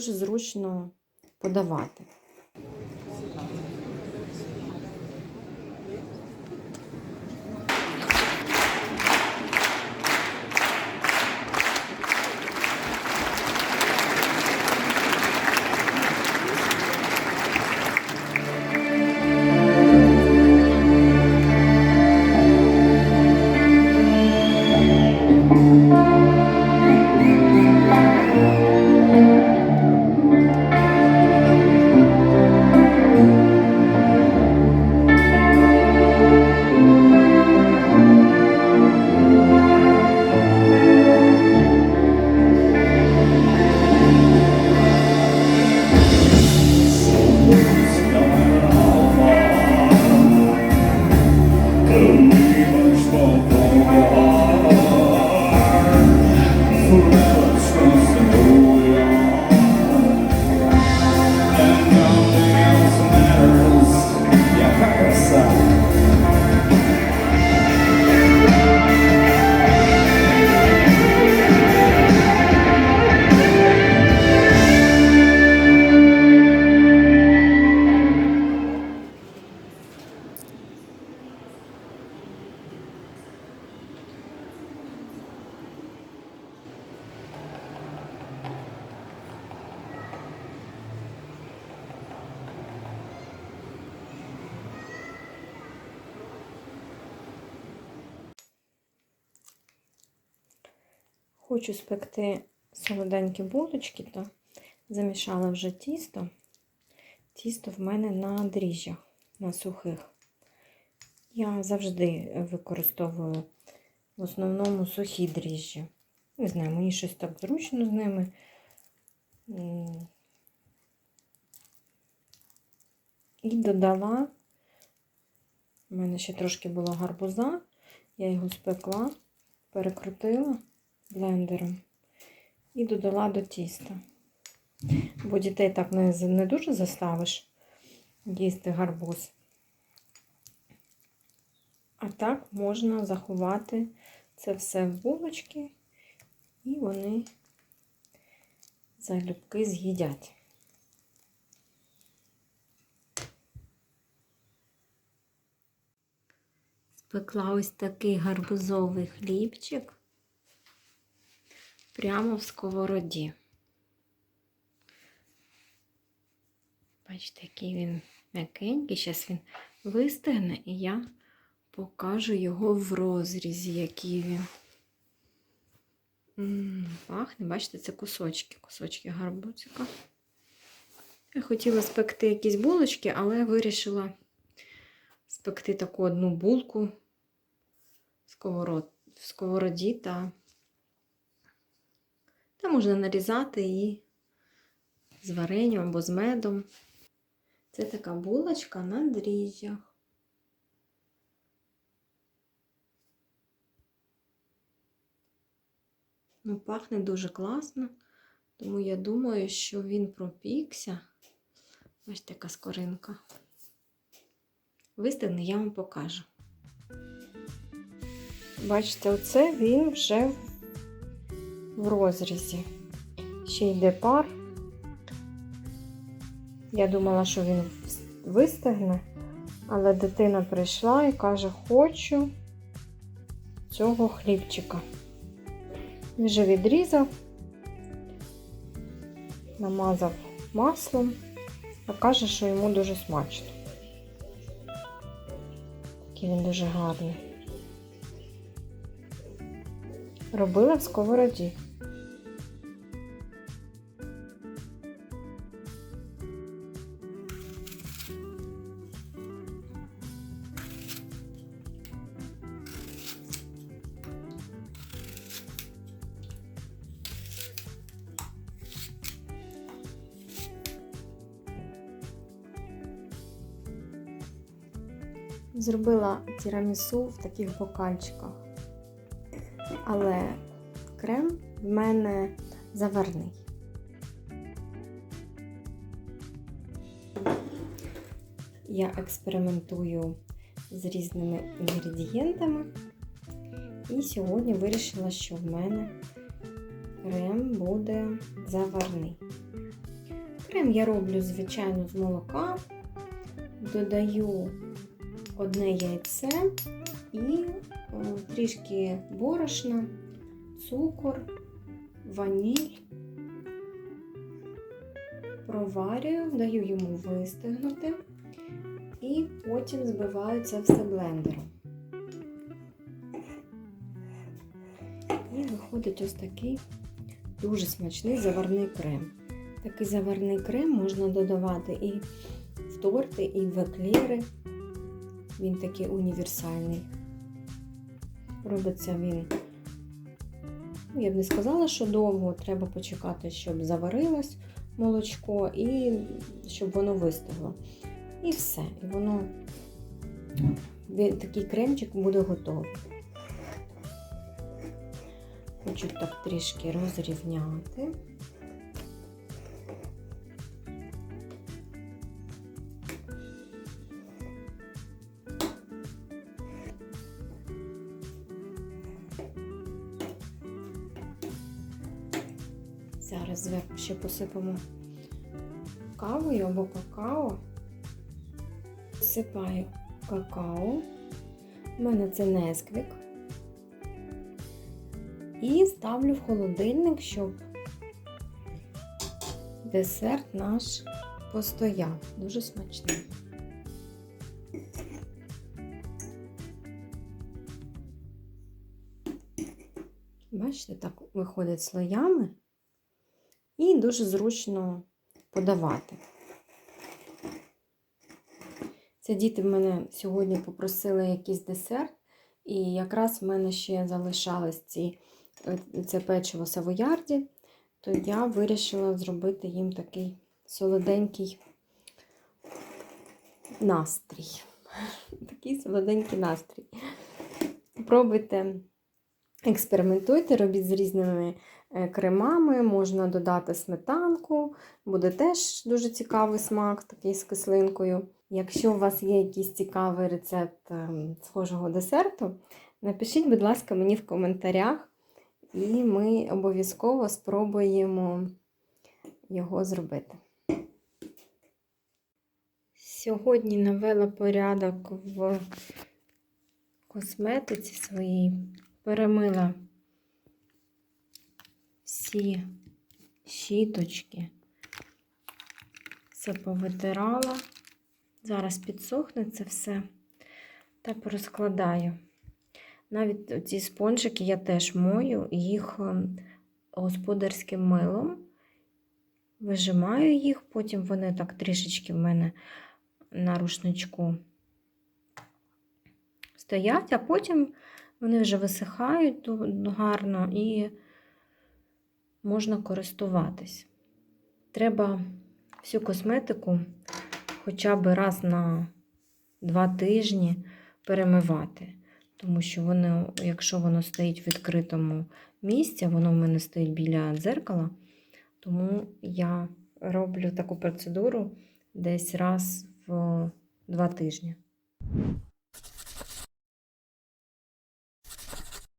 дуже зручно подавати. Хочу спекти солоденькі булочки, то замішала вже тісто. Тісто в мене на дріжджах, на сухих. Я завжди використовую в основному сухі дріжджі. Не знаю, мені щось так зручно з ними. І додала, у мене ще трошки було гарбуза, я його спекла, перекрутила блендером і додала до тіста. Бо дітей так не, не дуже заставиш їсти гарбуз. А так можна заховати це все в булочки, і вони залюбки з'їдять. Спекла ось такий гарбузовий хлібчик прямо в сковороді. Бачите, який він м'якенький. Зараз він вистигне, і я покажу його в розрізі, який він. М, Пахне, бачите, це кусочки, кусочки гарбузика. Я хотіла спекти якісь булочки, але вирішила спекти таку одну булку в сковороді та та можна нарізати її з варенням або з медом. Це така булочка на дріжджах. Ну, пахне дуже класно, тому я думаю, що він пропікся. Ось така скоринка. Вистигне, я вам покажу. Бачите, оце він вже в розрізі. Ще йде пар. Я думала, що він вистигне, але дитина прийшла і каже, хочу цього хлібчика. Він вже відрізав, намазав маслом, а каже, що йому дуже смачно. Такий він дуже гарний. Робила в сковороді. Зробила тірамісу в таких бокальчиках. Але крем в мене заварний. Я експериментую з різними інгредієнтами. І сьогодні вирішила, що в мене крем буде заварний. Крем я роблю, звичайно, з молока, додаю одне яйце і трішки борошна, цукор, ваніль. Проварюю, даю йому вистигнути і потім збиваю це все блендером. І виходить ось такий дуже смачний заварний крем. Такий заварний крем можна додавати і в торти, і в еклери. Він такий універсальний. Робиться він, ну, я б не сказала, що довго, треба почекати, щоб заварилось молочко і щоб воно вистигло. І все. І воно він- такий кремчик буде готовий. Хочу так трішки розрівняти. Зараз зверху ще посипемо кавою або какао. Посипаю какао. У мене це несквік. І ставлю в холодильник, щоб десерт наш постояв. Дуже смачний. Бачите, так виходить слоями і дуже зручно подавати. Це діти в мене сьогодні попросили якийсь десерт, і якраз в мене ще залишались ці, е, це печиво савоярді, то я вирішила зробити їм такий солоденький настрій. Такий солоденький настрій. Пробуйте, експериментуйте, робіть з різними е, кремами, можна додати сметанку, буде теж дуже цікавий смак, такий з кислинкою. Якщо у вас є якийсь цікавий рецепт ем, схожого десерту, напишіть, будь ласка, мені в коментарях, і ми обов'язково спробуємо його зробити. Сьогодні навела порядок в косметиці своїй, перемила всі щіточки, все повитирала. Зараз підсохне це все та порозкладаю. Навіть ці спонжики я теж мою, їх ем, господарським милом. Вижимаю їх, потім вони так трішечки в мене на рушничку стоять, а потім вони вже висихають гарно і можна користуватись. Треба всю косметику хоча б раз на два тижні перемивати. Тому що воно, якщо воно стоїть в відкритому місці, воно в мене стоїть біля дзеркала, тому я роблю таку процедуру десь раз в два тижні.